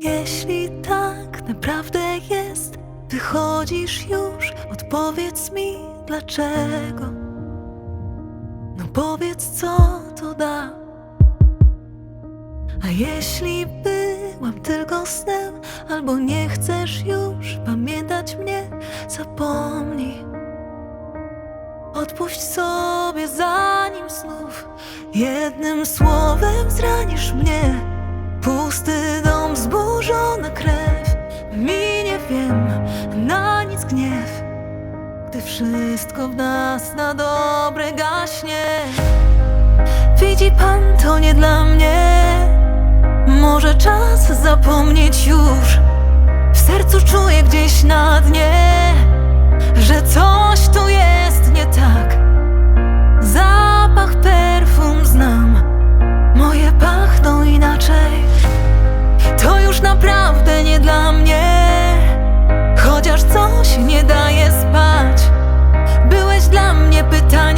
Jeśli tak naprawdę jest, wychodzisz już, odpowiedz mi dlaczego. No powiedz, co to da. A jeśli byłam tylko snem, albo nie chcesz już pamiętać mnie, zapomnij. Odpuść sobie zanim znów jednym słowem zranisz mnie pusty dom, zburzona krew. Minie wiem, na nic gniew. Gdy wszystko w nas na dobre gaśnie. Widzi Pan, to nie dla mnie. Może czas zapomnieć już. W sercu czuję gdzieś na dnie. But time.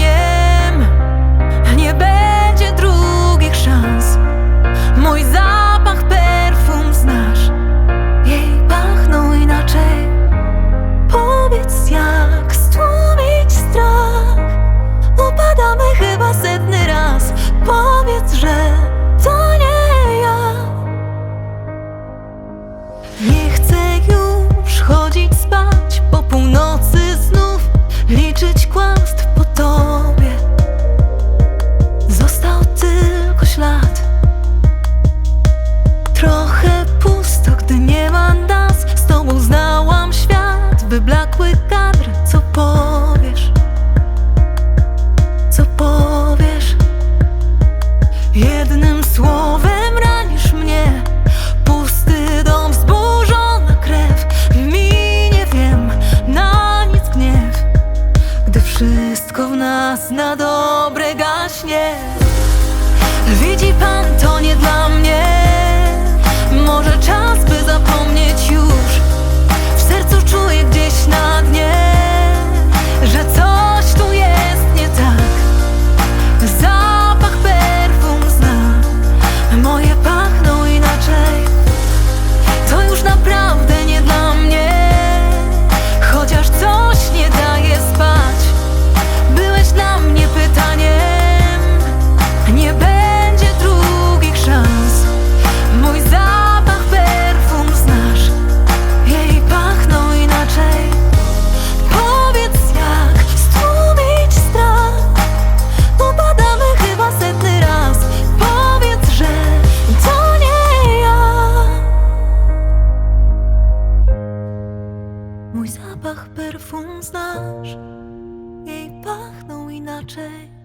Wszystko w nas na dobre gaśnie. perfum znasz, jej pachną inaczej.